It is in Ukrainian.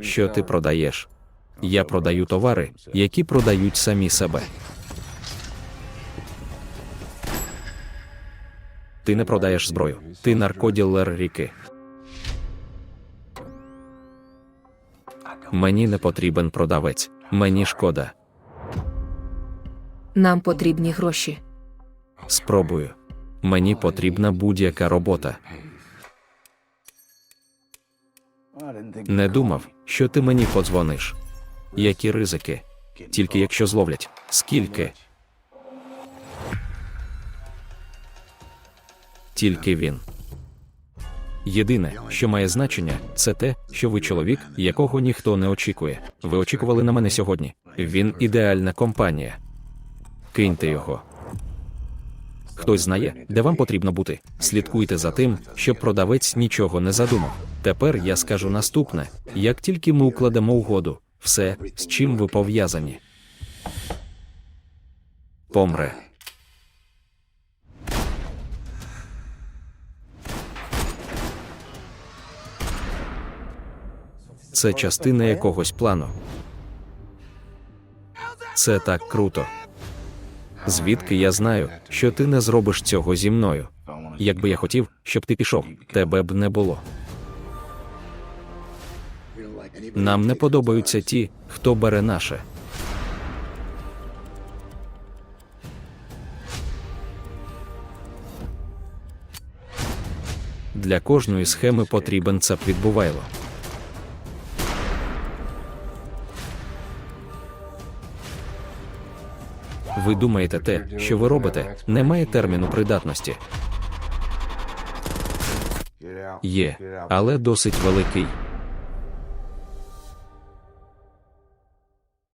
Що ти продаєш? Я продаю товари, які продають самі себе. Ти не продаєш зброю. Ти наркоділер ріки. Мені не потрібен продавець. Мені шкода. Нам потрібні гроші. Спробую. Мені потрібна будь-яка робота. Не думав, що ти мені подзвониш. Які ризики? Тільки якщо зловлять. Скільки? Тільки він. Єдине, що має значення, це те, що ви чоловік, якого ніхто не очікує. Ви очікували на мене сьогодні. Він ідеальна компанія. Киньте його. Хтось знає, де вам потрібно бути. Слідкуйте за тим, щоб продавець нічого не задумав. Тепер я скажу наступне: як тільки ми укладемо угоду, все, з чим ви пов'язані, помре. Це частина якогось плану. Це так круто. Звідки я знаю, що ти не зробиш цього зі мною? Якби я хотів, щоб ти пішов, тебе б не було. Нам не подобаються ті, хто бере наше. Для кожної схеми потрібен цап відбувайло. Ви думаєте, те, що ви робите, не має терміну придатності. Є, але досить великий.